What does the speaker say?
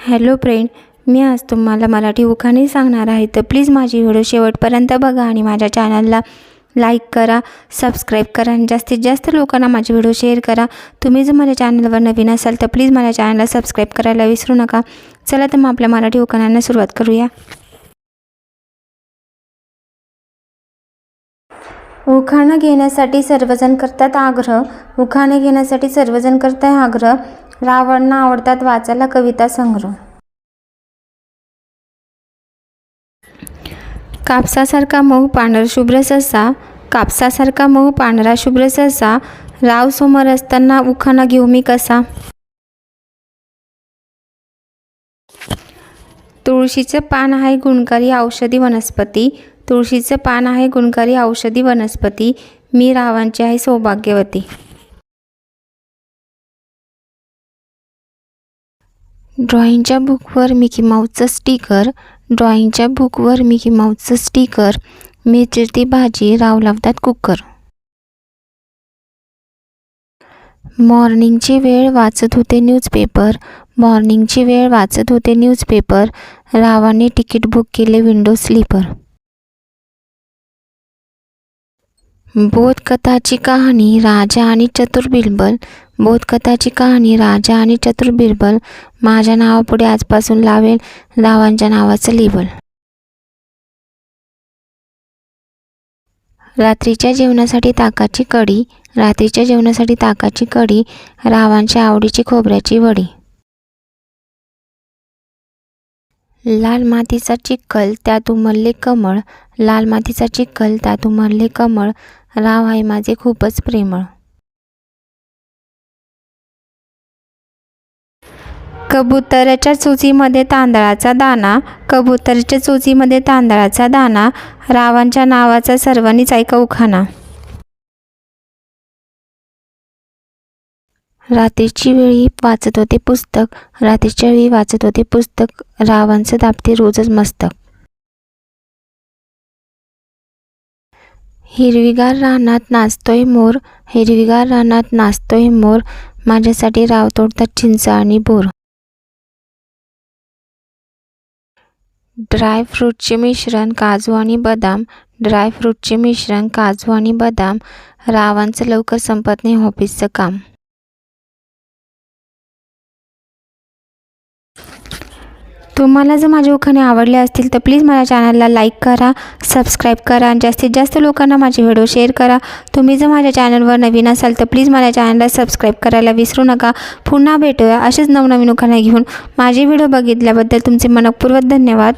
Hello friend मी आज तुम्हाला मराठी उखाणे सांगणार आहे. तर प्लीज माझी व्हिडिओ शेवटपर्यंत बघा आणि माझ्या चॅनलला लाईक करा सबस्क्राईब करा आणि जास्तीत जास्त लोकांना माझी व्हिडिओ शेअर करा. तुम्ही जर माझ्या चॅनलवर नवीन असाल तर प्लीज माझ्या चॅनलला सबस्क्राईब करायला विसरू नका. चला तर मग आपल्या मराठी उखाण्यांना सुरुवात करूया. उखाणं घेण्यासाठी सर्वजण करतात आग्रह. उखाणं घेण्यासाठी सर्वजण करतात आग्रह. रावणना आवडतात वाचायला कविता संग्रह. कापसासारखा मऊ पांढर शुभ्र ससा कापसासारखा मऊ पांढरा शुभ्र ससा राव समोर असताना उखाणा घेऊ मी कसा? तुळशीचं पान आहे गुणकारी औषधी वनस्पती तुळशीचं पान आहे गुणकारी औषधी वनस्पती मी रावांची आहे सौभाग्यवती. ड्रॉईंगच्या बुकवर मिकी माऊसचं स्टिकर ड्रॉईंगच्या बुकवर मिकी माऊसचं स्टिकर मिरची भाजी राव लावतात कुकर मॉर्निंगची वेळ वाचत होते न्यूजपेपर मॉर्निंगची वेळ वाचत होते न्यूजपेपर रावाने तिकीट बुक केले विंडो स्लीपर बोधकथाची कहाणी राजा आणि चतुर बिरबल. बोधकथाची कहाणी राजा आणि चतुर बिरबल. माझ्या नावापुढे आजपासून लावेल रावांच्या नावाचं लेबल. रात्रीच्या जेवणासाठी ताकाची कढी रात्रीच्या जेवणासाठी ताकाची कढी रावांच्या आवडीची खोबऱ्याची वडी. लाल मातीचा चिखल त्यात उमरले कमळ. लाल मातीचा चिखल त्यात उमरले कमळ. राव आहे माझे खूपच प्रेमळ. कबुतराच्या चुचीमध्ये तांदळाचा दाणा कबुतराच्या चुचीमध्ये तांदळाचा दाणा रावांच्या नावाचा सर्वांनीच ऐका उखाणा. रात्रीची वेळी वाचत होते पुस्तक रात्रीच्या वेळी वाचत होते पुस्तक रावांचं दाबते रोजच मस्तक. हिरवीगार रानात नाचतोय मोर हिरवीगार रानात नाचतोय मोर माझ्यासाठी राव तोडतात चिंच आणि बोर. ड्रायफ्रूटचे मिश्रण काजू आणि बदाम ड्रायफ्रूटचे मिश्रण काजू आणि बदाम रावांचं लवकर संपत नाही ऑफिसचं काम. तुम्हाला जर माझे उखाणे आवडले असतील तर प्लीज माझ्या चॅनलला लाईक करा सबस्क्राईब करा आणि जास्तीत जास्त लोकांना माझे व्हिडिओ शेअर करा. तुम्ही जर माझ्या चॅनलवर नवीन असाल तर प्लीज माझ्या चॅनलला सबस्क्राईब करायला विसरू नका. पुन्हा भेटूया असेच नवनवीन उखाणे घेऊन. माझे व्हिडिओ बघितल्याबद्दल तुमचे मनपूर्वक धन्यवाद.